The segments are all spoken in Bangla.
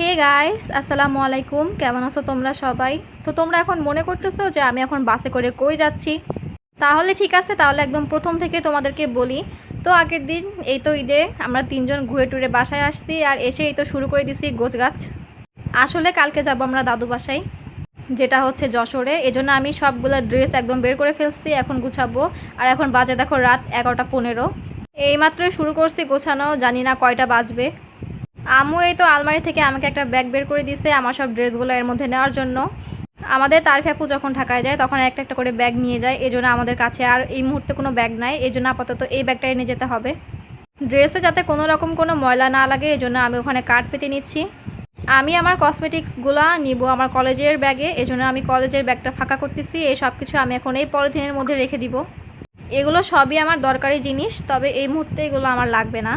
হে গাইস আসসালামু আলাইকুম। কেমন আছো তোমরা সবাই? তো তোমরা এখন মনে করতেছো যে আমি এখন বাসে করে কই যাচ্ছি? তাহলে ঠিক আছে, তাহলে একদম প্রথম থেকে তোমাদেরকে বলি। তো আগের দিন এই তো ঈদে আমরা তিনজন ঘুরে টুরে বাসায় আসছি আর এসে এই তো শুরু করে দিছি গোছ গাছ আসলে কালকে যাব আমরা দাদু বাসায়, যেটা হচ্ছে যশোরে। এজন্য আমি সবগুলো ড্রেস একদম বের করে ফেলছি, এখন গুছাবো। আর এখন বাজে দেখো রাত এগারোটা পনেরো। এইমাত্রই শুরু করছি গোছানো, জানি না কয়টা বাজবে। আম্মু এই তো আলমারি থেকে আমাকে একটা ব্যাগ বের করে দিছে আমার সব ড্রেসগুলো এর মধ্যে নেওয়ার জন্য। আমাদের তারফি যখন ঢাকায় যায়, তখন একটা একটা করে ব্যাগ নিয়ে যায়। এই জন্য আমাদের কাছে আর এই মুহূর্তে কোনো ব্যাগ নাই। এই জন্য আপাতত এই ব্যাগটা এনে যেতে হবে। ড্রেসে যাতে কোনো রকম কোনো ময়লা না লাগে এই জন্য আমি ওখানে কাঠ পেতে নিচ্ছি। আমি আমার কসমেটিক্সগুলো নিব আমার কলেজের ব্যাগে। এই জন্য আমি কলেজের ব্যাগটা ফাঁকা করতেছি। এই সব কিছু আমি এখন এই পলিথিনের মধ্যে রেখে দিব। এগুলো সবই আমার দরকারি জিনিস, তবে এই মুহূর্তে এগুলো আমার লাগবে না।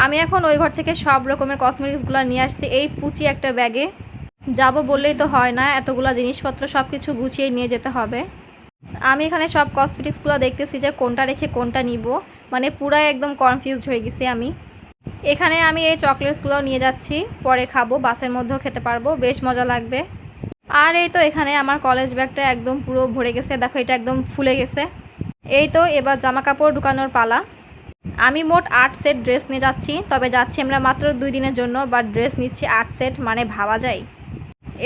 আমি এখন ওই ঘর থেকে সব রকমের কসমেটিক্সগুলো নিয়ে আসছি। এই পুচি একটা ব্যাগে যাব বললেই তো হয় না, এতগুলো জিনিসপত্র সব কিছু গুছিয়ে নিয়ে যেতে হবে। আমি এখানে সব কসমেটিক্সগুলো দেখতেছি যে কোনটা রেখে কোনটা নিব। মানে পুরাই একদম কনফিউজড হয়ে গেছি আমি। এখানে আমি এই চকলেটসগুলো নিয়ে যাচ্ছি, পরে খাব, বাসের মধ্যেও খেতে পারব, বেশ মজা লাগবে। আর এই তো এখানে আমার কলেজ ব্যাগটা একদম পুরো ভরে গেছে, দেখো এটা একদম ফুলে গেছে। এই তো এবার জামা কাপড় ঢুকানোর পালা। আমি মোট আট সেট ড্রেস নিয়ে যাচ্ছি, তবে যাচ্ছি আমরা মাত্র দুই দিনের জন্য বাট ড্রেস নিচ্ছি আট সেট মানে ভাবা যায়।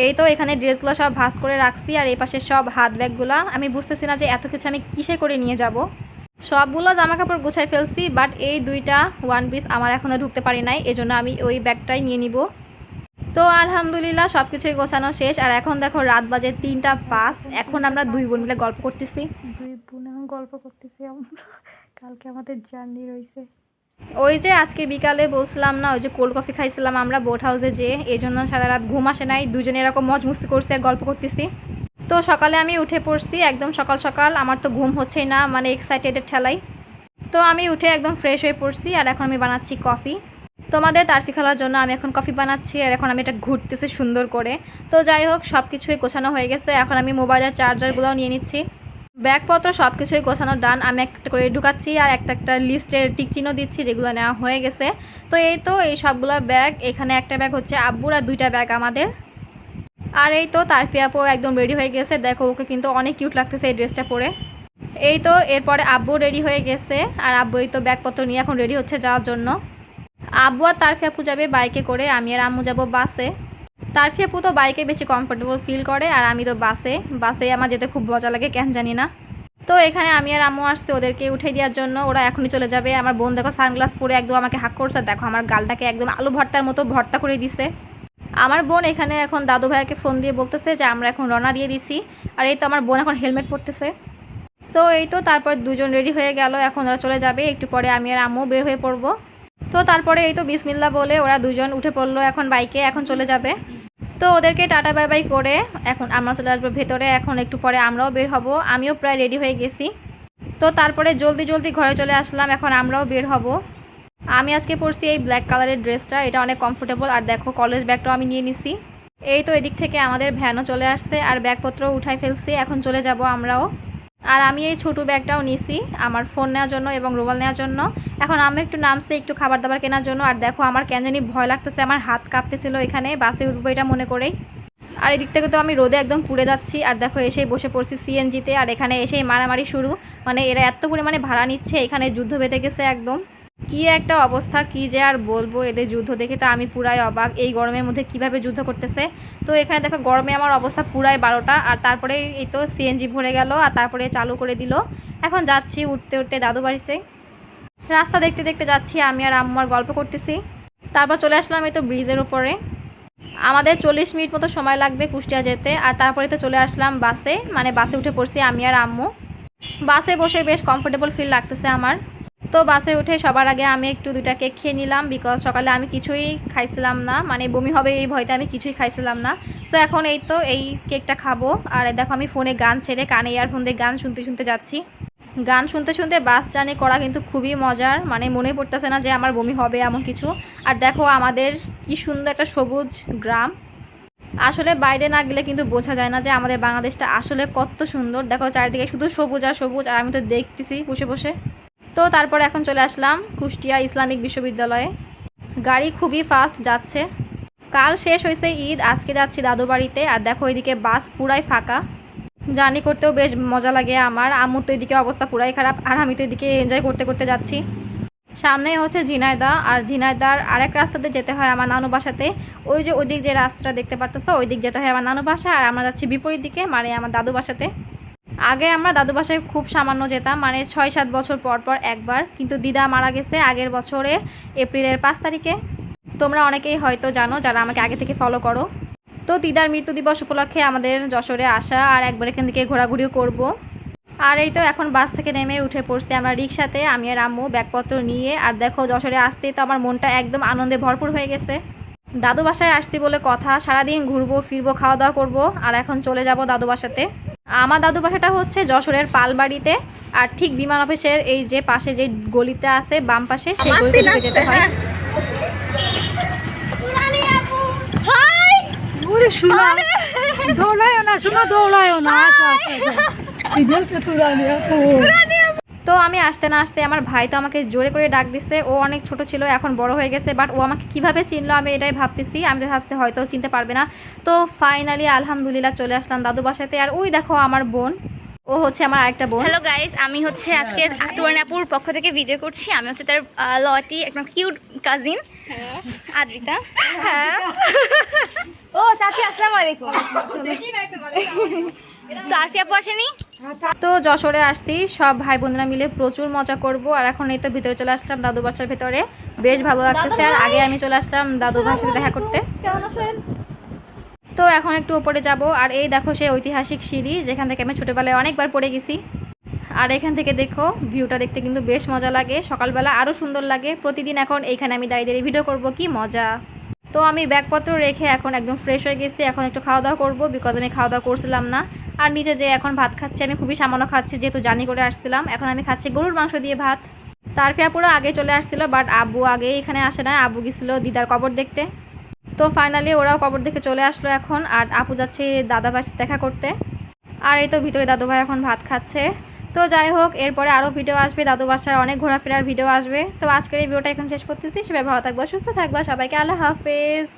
এই তো এখানে ড্রেসগুলো সব ভাঁজ করে রাখছি, আর এই পাশে সব হাত ব্যাগগুলো। আমি বুঝতেছি না যে এত কিছু আমি কিসে করে নিয়ে যাব। সবগুলো জামা কাপড় গুছাই ফেলছি বাট এই দুইটা ওয়ান পিস আমার এখনও ঢুকতে পারি নাই, এজন্য আমি ওই ব্যাগটাই নিয়ে নিব। তো আলহামদুলিল্লাহ সব কিছুই গোছানো শেষ, আর এখন দেখো রাত বাজে তিনটা পাঁচ, এখন আমরা দুই বোন মিলে গল্প করতেছি। গল্প করতেছি আমরা। কালকে আমাদের জার্নি রয়েছে। ওই যে আজকে বিকালে বলছিলাম না, ওই যে কোল্ড কফি খাইছিলাম আমরা বোট হাউসে যে এই জন্য সারা রাত ঘুম আসে নাই, দুজনে এরকম মজমস্তি করছি আর গল্প করতেছি। তো সকালে আমি উঠে পড়ছি একদম সকাল সকাল, আমার তো ঘুম হচ্ছেই না মানে এক্সাইটেডের ঠেলাই তো আমি উঠে একদম ফ্রেশ হয়ে পড়ছি আর এখন আমি বানাচ্ছি কফি তোমাদের তারফি খেলার জন্য আমি এখন কফি বানাচ্ছি আর এখন আমি এটা ঘুরতেছি সুন্দর করে। তো যাই হোক সব কিছুই গোছানো হয়ে গেছে, এখন আমি মোবাইলের চার্জারগুলোও নিয়ে নিচ্ছি। ব্যাগপত্র সব কিছুই গোছানো ডান আমি একটা করে ঢুকাচ্ছি আর একটা একটা লিস্টের টিক চিহ্ন দিচ্ছি যেগুলো নেওয়া হয়ে গেছে। তো এই তো এই সবগুলো ব্যাগ। এখানে একটা ব্যাগ হচ্ছে আব্বুর আর দুইটা ব্যাগ আমাদের। আর এই তো তারফি আপু একদম রেডি হয়ে গেছে। দেখো ওকে কিন্তু অনেক কিউট লাগতেছে এই ড্রেসটা পরে। এই তো এরপরে আব্বু রেডি হয়ে গেছে। আর আব্বু এই তো ব্যাগপত্র নিয়ে এখন রেডি হচ্ছে যাওয়ার জন্য। আব্বু আর তারফি আপু যাবে বাইকে করে। আমি আর আম্মু যাব বাসে তারফি আপু তো বাইকে বেশি কমফোর্টেবল ফিল করে, আর আমি তো বাসে। বাসে আমার যেতে খুব মজা লাগে, কেন জানি না। তো এখানে আমি আর আম্মু আসছে ওদেরকে উঠে দেওয়ার জন্য, ওরা এখনই চলে যাবে। আমার বোন দেখো সানগ্লাস পরে একদম আমাকে হাক করছে, দেখো আমার গালটাকে একদম আলু ভর্তার মতো ভর্তা করে দিছে। আমার বোন এখানে এখন দাদু ভাইয়াকে ফোন দিয়ে বলতেছে যে, আমরা এখন রওনা দিয়ে দিছি। আর এই তো আমার বোন এখন হেলমেট পরতেছে। তো এই তো তারপর দুজন রেডি হয়ে গেল, এখন ওরা চলে যাবে। একটু পরে আমি আর আম্মু বের হয়ে পড়ব। তো তারপরে এই তো বিসমিল্লা বলে ওরা দুজন উঠে পড়ল এখন বাইকে, এখন চলে যাবে। তো ওদেরকে টাটা, বাই বাই করে এখন আমরা চলে আসব ভেতরে। এখন একটু পরে আমরাও বের হব। আমিও প্রায় রেডি হয়ে গেছি। তো তারপরে জলদি জলদি ঘরে চলে আসলাম। এখন আমরাও বের হব। আমি আজকে পরছি এই ব্ল্যাক কালারের ড্রেসটা। এটা অনেক কমফোর্টেবল আর দেখো কলেজ ব্যাগটাও আমি নিয়ে নিছি। এই তো এদিক থেকে আমাদের ভ্যানও চলে আসছে। আর ব্যাগপত্রও উঠাই ফেলছি। এখন চলে যাব আমরাও। আর আমি এই ছোটো ব্যাগটাও নিছি আমার ফোন নেওয়ার জন্য এবং রোবাল নেওয়ার জন্য। এখন আমি একটু নামছি, একটু খাবার দাবার কেনার জন্য। আর দেখো, আমার কেন জানি ভয় লাগতেছে, আমার হাত কাঁপতেছিল এখানে, বাসে উঠবো এটা মনে করেই। আর এদিক থেকে তো আমি রোদে একদম পুড়ে যাচ্ছি। আর দেখো, এসেই বসে পড়ছি সিএনজিতে আর এখানে এসেই মারামারি শুরু। মানে এরা এত পরিমাণে ভাড়া নিচ্ছে, এখানে যুদ্ধ বেঁধে গেছে একদম। কি একটা অবস্থা, কি যে আর বলব এদের যুদ্ধ দেখে তো আমি পুরাই অবাক। এই গরমের মধ্যে কীভাবে যুদ্ধ করতেছে? তো এখানে দেখো, গরমে আমার অবস্থা পুরাই বারোটা। আর তারপরে এই তো সিএনজি ভরে গেল, আর তারপরে চালু করে দিল। এখন যাচ্ছি উঠতে উঠতে দাদু বাড়িতে রাস্তা দেখতে দেখতে যাচ্ছি, আমি আর আম্মু আর গল্প করতেছি। তারপর চলে আসলাম এই তো ব্রিজের উপরে। আমাদের চল্লিশ মিনিট মতো সময় লাগবে কুষ্টিয়া যেতে, আর তারপরে তো চলে আসলাম বাসে। মানে বাসে উঠে পড়ছি আমি আর আম্মু। বাসে বসে বেশ কমফোর্টেবল ফিল লাগতেছে আমার। তো বাসে উঠে সবার আগে আমি একটু দুইটা কেক খেয়ে নিলাম বিকজ সকালে আমি কিছুই খাইছিলাম না। মানে বমি হবে এই ভয়তে আমি কিছুই খাইছিলাম না। সো এখন এই তো এই কেকটা খাব। আর দেখো, আমি ফোনে গান ছেড়ে কানে ইয়ারফোন দিয়ে গান শুনতে শুনতে যাচ্ছি। গান শুনতে শুনতে বাস জার্নি করা কিন্তু খুবই মজার। মানে মনে পড়তেছে না যে আমার বমি হবে এমন কিছু। আর দেখো, আমাদের কি সুন্দর একটা সবুজ গ্রাম। আসলে বাইরে না গেলে কিন্তু বোঝা যায় না যে আমাদের বাংলাদেশটা আসলে কত সুন্দর। দেখো, চারিদিকে শুধু সবুজ আর সবুজ, আর আমি তো দেখতেছি বসে বসে। তো তারপর এখন চলে আসলাম কুষ্টিয়া ইসলামিক বিশ্ববিদ্যালয়ে। গাড়ি খুবই ফাস্ট যাচ্ছে। কাল শেষ হয়েছে ঈদ, আজকে যাচ্ছি দাদু বাড়িতে, আর দেখো এদিকে বাস পুরাই ফাঁকা। জার্নি করতেও বেশ মজা লাগে আমার। আম্মুর তো এদিকে অবস্থা পুরাই খারাপ, আর আমি তো এদিকে এনজয় করতে করতে যাচ্ছি। সামনেই হচ্ছে ঝিনাইদা আর ঝিনাইদার আরেক রাস্তাতে যেতে হয় আমার নানু বাসাতে। ওই যে ওই দিক যে রাস্তাটা দেখতে পারতেছো ওই দিক যেতে হয় আমার নানু বাসা, আর আমরা যাচ্ছি বিপরীত দিকে মানে আমার দাদু বাসাতে। আগে আমরা দাদু বাসায় খুব সামান্য যেতাম মানে ছয় সাত বছর পর পর একবার। কিন্তু দিদা মারা গেছে আগের বছরে, এপ্রিলের পাঁচ তারিখে। তোমরা অনেকেই হয়তো জানো যারা আমাকে আগে থেকে ফলো করো। তো দিদার মৃত্যু দিবস উপলক্ষে আমাদের যশোরে আসা আর একবার এখান থেকে ঘোরাঘুরিও করব। আর এই তো এখন বাস থেকে নেমে উঠে পড়ছি আমরা রিক্সাতে আমি আর আম্মু ব্যাগপত্র নিয়ে। আর দেখো যশোরে আসতেই তো আমার মনটা একদম আনন্দে ভরপুর হয়ে গেছে। দাদু বাসায় আসছি বলে কথা, সারাদিন ঘুরবো, ফিরবো, খাওয়া দাওয়া করব, আর এখন চলে যাব দাদু বাসাতে। আমার দাদু বাসাটা হচ্ছে যশোরের পালবাড়িতে আর ঠিক বিমান অফিসের এই যে পাশে যে গলিটা আছে বাম পাশে সেই গলিতে ঢুকে যেতে হয়। না শোনা দৌড়ায় না তুরানি আপু। তো আমি আসতে না আসতে আমার ভাই তো আমাকে জোরে করে ডাক দিছে। ও অনেক ছোট ছিল এখন বড় হয়ে গেছে বাট ও আমাকে কীভাবে চিনলো আমি এটাই ভাবতেছি। আমি তো ভাবছি হয়তো চিনতে পারবে না। তো ফাইনালি আলহামদুলিল্লাহ চলে আসলাম দাদু বাসাতে। আর ওই দেখো আমার বোন ও হচ্ছে আমার আরেকটা বোন। হ্যালো গাইস আমি হচ্ছে আজকে তুয়ানাপুর পক্ষ থেকে ভিডিও করছি। আমি হচ্ছে তার লটি একটা কিউট কাজিন আদ্রিতা। হ্যাঁ। ও চাচি আসসালামু আলাইকুম। তো আরফি আপু আসেনি? তো যশোরে আসছি সব ভাই বোনরা মিলে প্রচুর মজা করব। আর এখন এই তো ভিতরে চলে আসলাম দাদু বাসার ভেতরে। বেশ ভালো লাগতেছে। আর আগে আমি চলে আসলাম দাদু ভাইয়ের দেখা করতে। কেমন আছেন? তো এখন একটু উপরে যাব। আর এই দেখো সেই ঐতিহাসিক সিঁড়ি যেখান থেকে আমি ছোটোবেলায় অনেকবার পড়ে গেছি। আর এখান থেকে দেখো ভিউটা দেখতে কিন্তু বেশ মজা লাগে। সকালবেলা আরও সুন্দর লাগে। প্রতিদিন এখন এইখানে আমি দাঁড়িয়ে দাঁড়িয়ে ভিডিও করব। কি মজা! তো আমি ব্যাগপত্র রেখে এখন একদম ফ্রেশ হয়ে গেছি। এখন একটু খাওয়া দাওয়া করব বিকজ আমি খাওয়া দাওয়া করছিলাম না। আর নিজে যে এখন ভাত খাচ্ছি, আমি খুবই সামান্য খাচ্ছি, যেহেতু জার্নি করে আসছিলাম। এখন আমি খাচ্ছি গরুর মাংস দিয়ে ভাত। তারপরে পুরো আগে চলে আসছিল বাট আব্বু আগে এখানে আসে না আব্বু গেছিল দিদার কবর দেখতে। তো ফাইনালি ওরাও কবর দেখে চলে আসলো এখন। আর আপু যাচ্ছে দাদা ভাই দেখা করতে। আর এই তো ভিতরে দাদু ভাই এখন ভাত খাচ্ছে। তো যাই হোক, এরপরে আরও ভিডিও আসবে। দাদু বাসার অনেক ঘোরাফেরার ভিডিও আসবে। তো আজকের এই ভিডিওটা এখন শেষ করতেছি। সবাই ভালো থাকব, সুস্থ থাকব। সবাইকে আল্লাহ হাফেজ।